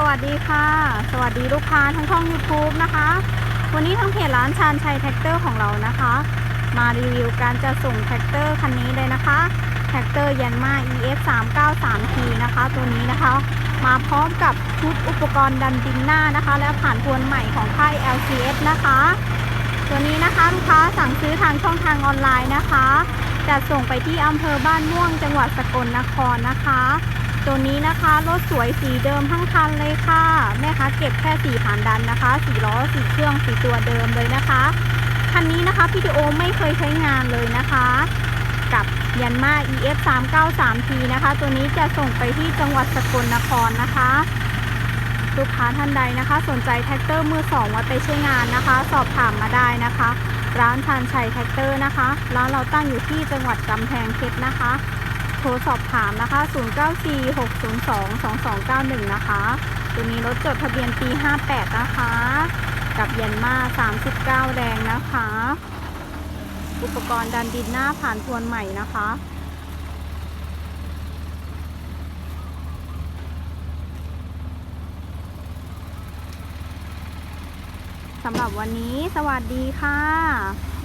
สวัสดีค่ะ สวัสดีลูกค้าทั้งช่อง YouTube นะคะ วันนี้ทางเพจร้านชานชัยแท็กเตอร์ของเรานะคะ มารีวิวการจะส่งแท็กเตอร์คันนี้เลยนะคะแท็กเตอร์ยันมา EF 3 9 3 T นะคะ ตัวนี้นะคะ มาพร้อมกับชุดอุปกรณ์ดันดินหน้านะคะ และผ่านทวนใหม่ของค่าย LCS นะคะ ตัวนี้นะคะลูกค้าสั่งซื้อทางช่องทางออนไลน์นะคะจะส่งไปที่อำเภอบ้านม่วงจังหวัดสกลนครนะคะ ตัวนี้นะคะ รถสวยสีเดิมทั้งคันเลยค่ะ แม่ค้าเก็บแค่สีผ่านดันนะคะสีล้อสีเครื่องสีตัวเดิมเลยนะคะ คันนี้นะคะพี่ดิโอไม่เคยใช้งานเลยนะคะ กับยันมา EF 3 9 3 T นะคะ ตัวนี้จะส่งไปที่จังหวัดสกลนครนะคะลูกค้าท่านใดนะคะ สนใจแท็กเตอร์มือสองไว้ไปใช้งานนะคะ สอบถามมาได้นะคะ ร้านชานชัยแท็กเตอร์นะคะ ร้านเราตั้งอยู่ที่จังหวัดกำแพงเพชรนะคะ โทรสอบถามนะคะ 0946022291 นะคะ ตัวนี้รถจดทะเบียนปี 58 นะคะ กับยันมา 39แรงนะคะ อุปกรณ์ดันดินหน้าผ่านทวนใหม่นะคะสำหรับวันนี้สวัสดีค่ะ